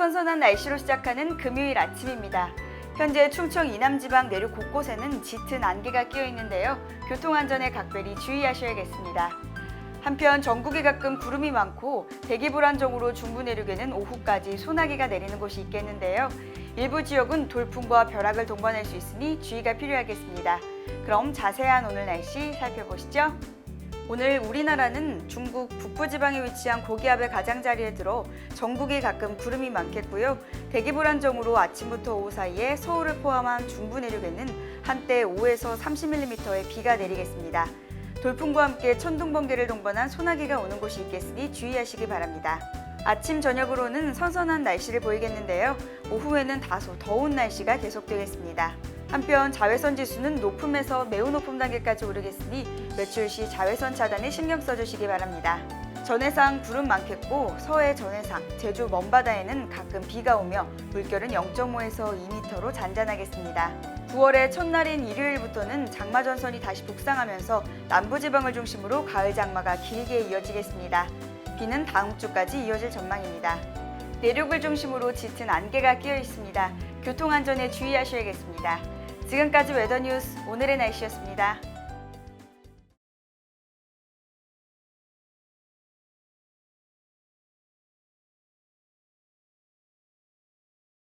선선한 날씨로 시작하는 금요일 아침입니다. 현재 충청 이남지방 내륙 곳곳에는 짙은 안개가 끼어 있는데요. 교통안전에 각별히 주의하셔야겠습니다. 한편 전국에 가끔 구름이 많고 대기 불안정으로 중부 내륙에는 오후까지 소나기가 내리는 곳이 있겠는데요. 일부 지역은 돌풍과 벼락을 동반할 수 있으니 주의가 필요하겠습니다. 그럼 자세한 오늘 날씨 살펴보시죠. 오늘 우리나라는 중국 북부 지방에 위치한 고기압의 가장자리에 들어 전국에 가끔 구름이 많겠고요. 대기 불안정으로 아침부터 오후 사이에 서울을 포함한 중부 내륙에는 한때 5에서 30mm의 비가 내리겠습니다. 돌풍과 함께 천둥 번개를 동반한 소나기가 오는 곳이 있겠으니 주의하시기 바랍니다. 아침 저녁으로는 선선한 날씨를 보이겠는데요. 오후에는 다소 더운 날씨가 계속되겠습니다. 한편 자외선 지수는 높음에서 매우 높음 단계까지 오르겠으니 외출 시 자외선 차단에 신경 써주시기 바랍니다. 전해상 구름 많겠고 서해 전해상, 제주 먼바다에는 가끔 비가 오며 물결은 0.5에서 2m로 잔잔하겠습니다. 9월의 첫날인 일요일부터는 장마 전선이 다시 북상하면서 남부지방을 중심으로 가을 장마가 길게 이어지겠습니다. 비는 다음 주까지 이어질 전망입니다. 내륙을 중심으로 짙은 안개가 끼어 있습니다. 교통안전에 주의하셔야겠습니다. 지금까지 웨더뉴스 오늘의 날씨였습니다.